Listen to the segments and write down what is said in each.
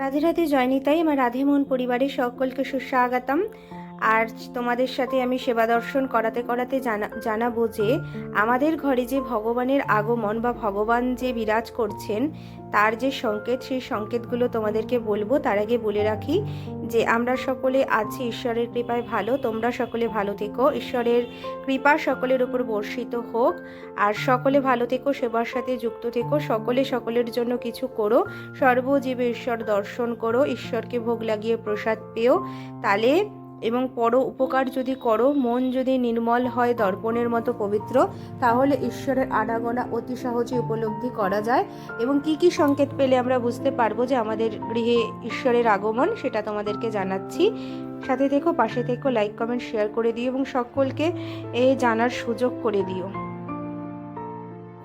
রাধে রাধে জয়নিতাই আমার রাধে মোহন পরিবারের সকলকে সুস্বাগতম। আর তোমাদের সাথে আমি সেবা দর্শন করাতে করাতে জানা, জানাব যে আমাদের ঘরে যে ভগবানের আগমন বা ভগবান যে বিরাজ করছেন, তার যে সংকেত, সেই সংকেতগুলো তোমাদেরকে বলব। তার আগে বলে রাখি যে আমরা সকলে আছি, ঈশ্বরের কৃপায় ভালো। তোমরা সকলে ভালো থেকো। ঈশ্বরের কৃপা সকলের উপর বর্ষিত হোক। আর সকলে ভালো থেকো, সেবার সাথে যুক্ত থেকো। সকলে সকলের জন্য কিছু করো। সর্বজীবে ঈশ্বর দর্শন করো। ঈশ্বরকে ভোগ লাগিয়ে প্রসাদ পেও। তাহলে এবং পর উপকার যদি করো, মন যদি নির্মল হয় দর্পণের মতো পবিত্র, তাহলে ঈশ্বরের আনাগোনা অতি সহজে উপলব্ধি করা যায়। এবং কি কি সংকেত পেলে আমরা বুঝতে পারব যে আমাদের গৃহে ঈশ্বরের আগমন, সেটা তোমাদেরকে জানাচ্ছি। সাথে থেকো, পাশে থেকো লাইক কমেন্ট শেয়ার করে দিও এবং সকলকে এ জানার সুযোগ করে দিও।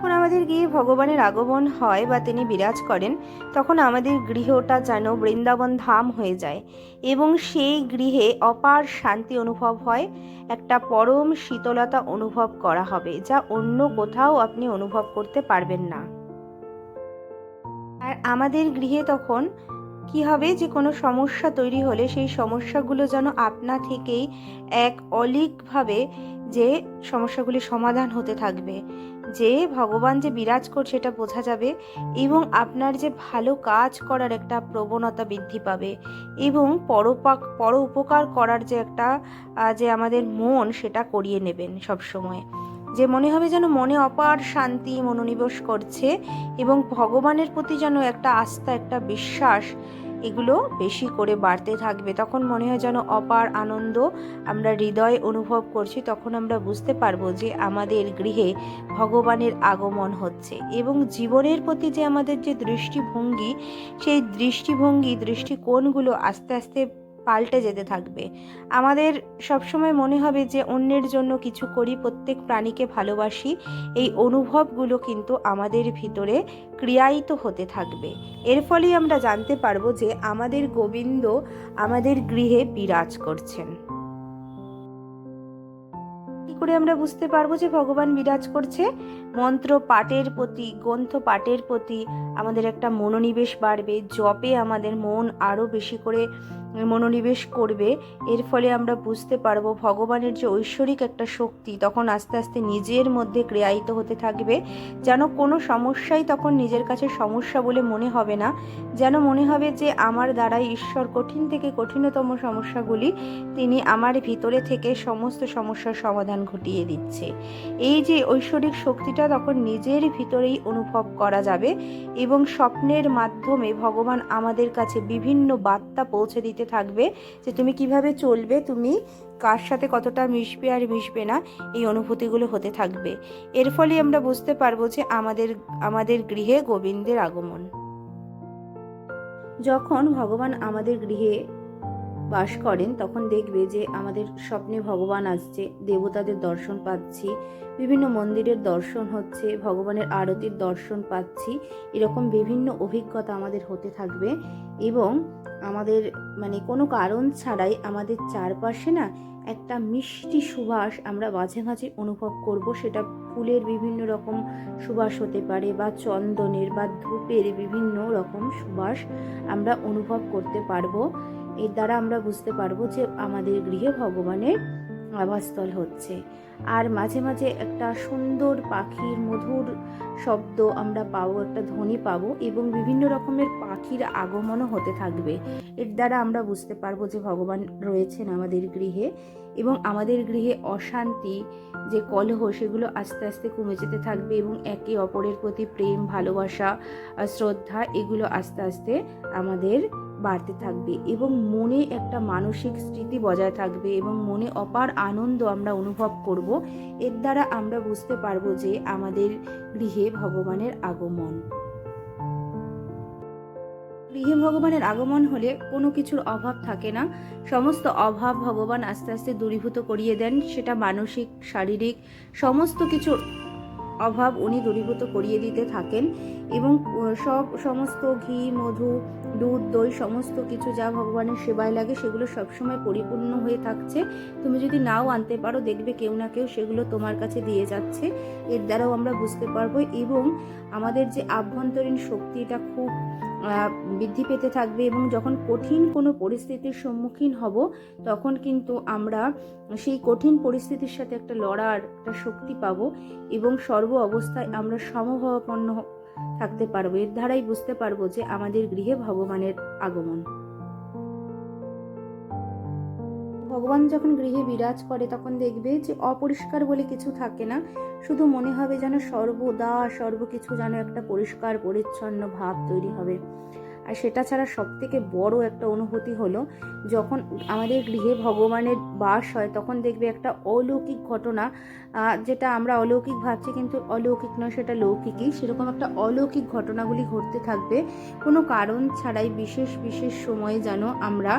যখন আমাদের গৃহে ভগবানের আগমন হয় বা তিনি বিরাজ করেন, তখন আমাদের গৃহটা যেন বৃন্দাবন ধাম হয়ে যায় এবং সেই গৃহে অপার শান্তি অনুভব হয়, একটা পরম শীতলতা অনুভব করা হবে যা অন্য কোথাও আপনি অনুভব করতে পারবেন না। আর আমাদের গৃহে তখন কি হবে যে কোনো সমস্যা তৈরি হলে সেই সমস্যাগুলো যেন আপনা থেকেই এক অলিকভাবে যে সমস্যাগুলি সমাধান হতে থাকবে। যে ভগবান যে বিরাজ করছে এটা বোঝা যাবে এবং আপনার যে ভালো কাজ করার একটা প্রবণতা বৃদ্ধি পাবে এবং পরোপাক, পর উপকার করার যে একটা যে আমাদের মন সেটা করিয়ে নেবেন সব সময় যে মনে হবে যেন মনে অপার শান্তি মনোনিবেশ করছে এবং ভগবানের প্রতি যেন একটা আস্থা, একটা বিশ্বাস এগুলো বেশি করে বাড়তে থাকবে। তখন মনে হয় যেন অপার আনন্দ আমরা হৃদয় অনুভব করছি, তখন আমরা বুঝতে পারব যে আমাদের গৃহে ভগবানের আগমন হচ্ছে এবং জীবনের প্রতি যে আমাদের যে দৃষ্টিভঙ্গি, সেই দৃষ্টিভঙ্গি, দৃষ্টিকোণগুলো আস্তে আস্তে পাল্টে যেতে থাকবে। আমাদের সবসময় মনে হবে যে অন্যের জন্য কিছু করি, প্রত্যেক প্রাণীকে ভালোবাসি, এই অনুভবগুলো কিন্তু আমাদের ভিতরে ক্রিয়ায়িত হতে থাকবে। এর ফলেই আমরা জানতে পারব যে আমাদের গোবিন্দ আমাদের গৃহে বিরাজ করছেন। করে আমরা বুঝতে পারব যে ভগবান বিরাজ করছে? মন্ত্র পাঠের প্রতি, গ্রন্থ পাঠের প্রতি আমাদের একটা মনোনিবেশ বাড়বে, জপে আমাদের মন আরও বেশি করে মনোনিবেশ করবে, এর ফলে আমরা বুঝতে পারব ভগবানের যে ঐশ্বরিক একটা শক্তি তখন আস্তে আস্তে নিজের মধ্যে ক্রিয়ায়িত হতে থাকবে, যেন কোনো সমস্যাই তখন নিজের কাছে সমস্যা বলে মনে হবে না, যেন মনে হবে যে আমার দ্বারাই ঈশ্বর কঠিন থেকে কঠিনতম সমস্যাগুলি তিনি আমার ভিতরে থেকে সমস্ত সমস্যার সমাধান ঘটিয়ে দিচ্ছে। এই যে ঐশ্বরিক শক্তিটা তখন নিজের ভিতরেই অনুভব করা যাবে এবং স্বপ্নের মাধ্যমে ভগবান আমাদের কাছে বিভিন্ন বার্তা পৌঁছে দিতে থাকবে যে তুমি কীভাবে চলবে, তুমি কার সাথে কতটা মিশবে আর মিশবে না, এই অনুভূতিগুলো হতে থাকবে। এর ফলে আমরা বুঝতে পারব যে আমাদের আমাদের গৃহে গোবিন্দের আগমন। যখন ভগবান আমাদের গৃহে বাস করেন, তখন দেখবে যে আমাদের স্বপ্নে ভগবান আসছে, দেবতাদের দর্শন পাচ্ছি, বিভিন্ন মন্দিরের দর্শন হচ্ছে, ভগবানের আরতির দর্শন পাচ্ছি, এরকম বিভিন্ন অভিজ্ঞতা আমাদের হতে থাকবে এবং আমাদের মানে কোনো কারণ ছাড়াই আমাদের চারপাশে না একটা মিষ্টি সুবাস আমরা মাঝে মাঝে অনুভব করব। সেটা ফুলের বিভিন্ন রকম সুবাস হতে পারে বা চন্দনের বা ধূপের বিভিন্ন রকম সুবাস আমরা অনুভব করতে পারব। এর দ্বারা আমরা বুঝতে পারব যে আমাদের গৃহে ভগবানের আবাসস্থল হচ্ছে। আর মাঝে মাঝে একটা সুন্দর পাখির মধুর শব্দ আমরা পাবো, একটা ধ্বনি পাবো এবং বিভিন্ন রকমের পাখির আগমনও হতে থাকবে। এর দ্বারা আমরা বুঝতে পারব যে ভগবান রয়েছেন আমাদের গৃহে এবং আমাদের গৃহে অশান্তি, যে কলহ, সেগুলো আস্তে আস্তে কমে যেতে থাকবে এবং একে অপরের প্রতি প্রেম, ভালোবাসা, শ্রদ্ধা, এগুলো আস্তে আস্তে আমাদের বাড়তে থাকবে এবং মনে একটা মানসিক স্মৃতি বজায় থাকবে এবং মনে অপার আনন্দ আমরা অনুভব করব। এর দ্বারা আমরা বুঝতে পারব যে আমাদের গৃহে ভগবানের আগমন। গৃহে ভগবানের আগমন হলে কোনো কিছুর অভাব থাকে না। সমস্ত অভাব ভগবান আস্তে আস্তে দূরীভূত করিয়ে দেন, সেটা মানসিক, শারীরিক, সমস্ত কিছুর অভাব উনি দূরীভূত করিয়ে দিতে থাকেন এবং সব সমস্ত ঘি, মধু, দুধ, দই, সমস্ত কিছু যা ভগবানের সেবায় লাগে সেগুলো সবসময় পরিপূর্ণ হয়ে থাকছে। তুমি যদি নাও আনতে পারো, দেখবে কেউ না কেউ সেগুলো তোমার কাছে দিয়ে যাচ্ছে। এর দ্বারাও আমরা বুঝতে পারব এবং আমাদের যে আভ্যন্তরীণ শক্তিটা খুব বৃদ্ধি পেতে থাকবে এবং যখন কঠিন কোনো পরিস্থিতির সম্মুখীন হব, তখন কিন্তু আমরা সেই কঠিন পরিস্থিতির সাথে একটা লড়ার একটা শক্তি পাব এবং সর্ব অবস্থায় আমরা সমভাবাপন্ন থাকতে পারব। এর দ্বারাই বুঝতে পারব যে আমাদের গৃহে ভগবানের আগমন। ভগবান যখন গৃহে বিরাজ করে, তখন দেখবে যে অপরিষ্কার বলে কিছু থাকে না। শুধু মনে হবে যেন সর্বদা সর্বকিছু যেন একটা পরিষ্কার, পরিচ্ছন্ন ভাব তৈরি হবে। আর সেটা ছাড়া সব থেকে বড় একটা অনুভূতি হলো যখন আমাদের গৃহে ভগবানের বাস হয়, তখন দেখবে একটা অলৌকিক ঘটনা যেটা আমরা অলৌকিক ভাবছি কিন্তু অলৌকিক নয়, সেটা লৌকিকই। সেরকম একটা অলৌকিক ঘটনাগুলি ঘটতে থাকবে। কোনো কারণ ছাড়াই বিশেষ বিশেষ সময়ে যেন আমরা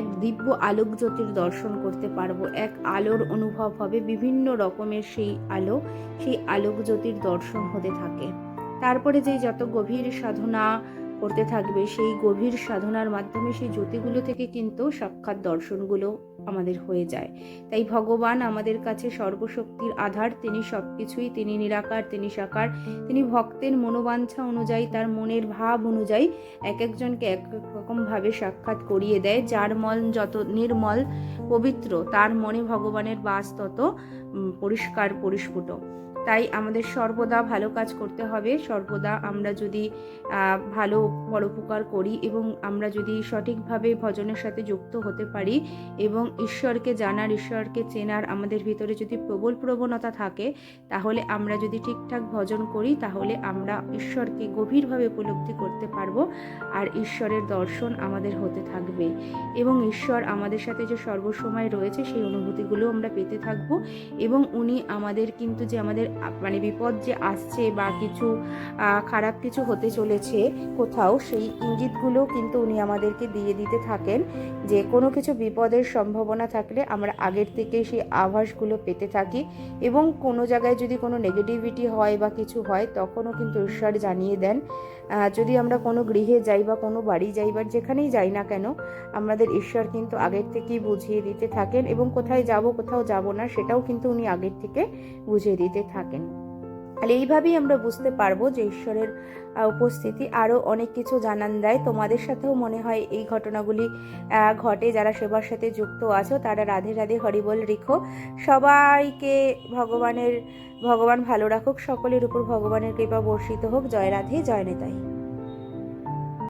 এক দিব্য আলোক জ্যোতির দর্শন করতে পারব। এক আলোর অনুভব হবে, বিভিন্ন রকমের সেই আলো, সেই আলোক জ্যোতির দর্শন হতে থাকে। তারপরে যেই যত গভীর সাধনা করতে থাকবে, সেই গভীর সাধনার মাধ্যমে সেই জ্যোতিগুলো থেকে কিন্তু সাক্ষাৎ দর্শনগুলো আমাদের হয়ে যায়। তাই ভগবান আমাদের কাছে সর্বশক্তির আধার, তিনি সব কিছুই তিনি নিরাকার, তিনি সাকার, তিনি ভক্তের মনোবাঞ্ছা অনুযায়ী, তার মনের ভাব অনুযায়ী এক একজনকে এক রকমভাবে সাক্ষাৎ করিয়ে দেয়, যার মন যত নির্মল পবিত্র, তার মনে ভগবানের বাস তত পরিষ্কার, পরিস্ফুট। তাই আমাদের সর্বদা ভালো কাজ করতে হবে। সর্বদা আমরা যদি ভালো পরোপকার করি এবং আমরা যদি সঠিকভাবে ভজনের সাথে যুক্ত হতে পারি এবং ঈশ্বরকে জানার, ঈশ্বরকে চেনার আমাদের ভিতরে যদি প্রবল প্রবণতা থাকে, তাহলে আমরা যদি ঠিকঠাক ভজন করি, তাহলে আমরা ঈশ্বরকে গভীরভাবে উপলব্ধি করতে পারব আর ঈশ্বরের দর্শন আমাদের হতে থাকবে। এবং ঈশ্বর আমাদের সাথে যে সর্বসময় রয়েছে, সেই অনুভূতিগুলো আমরা পেতে থাকব এবং উনি আমাদের কিন্তু যে আমাদের মানে বিপদ যে আসছে বা কিছু খারাপ কিছু হতে চলেছে কোথাও, সেই ইঙ্গিতগুলো কিন্তু উনি আমাদেরকে দিয়ে দিতে থাকেন যে কোনো কিছু বিপদের সম্ভাবনা থাকলে আমরা আগের থেকে সেই আভাসগুলো পেতে থাকি এবং কোনো জায়গায় যদি কোনো নেগেটিভিটি হয় বা কিছু হয়, তখনও কিন্তু ঈশ্বর জানিয়ে দেন যদি আমরা কোনো গৃহে যাই বা কোনো বাড়ি যাই বা যেখানেই যাই না কেন, আমাদের ঈশ্বর কিন্তু আগের থেকেই বুঝিয়ে দিতে থাকেন এবং কোথায় যাব কোথাও যাব না, সেটাও কিন্তু উনি আগের থেকে বুঝিয়ে দিতে থাকেন। আর এইভাবেই আমরা বুঝতে পারব যে ঈশ্বরের উপস্থিতি আরও অনেক কিছু জানান দেয়। তোমাদের সাথেও মনে হয় এই ঘটনাগুলি ঘটে যারা সেবার সাথে যুক্ত আছো, তারা রাধে রাধে হরিবল রেখো। সবাইকে ভগবানের, ভগবান ভালো রাখুক, সকলের উপর ভগবানের কৃপা বর্ষিত হোক। জয় রাধে, জয় নেতাই।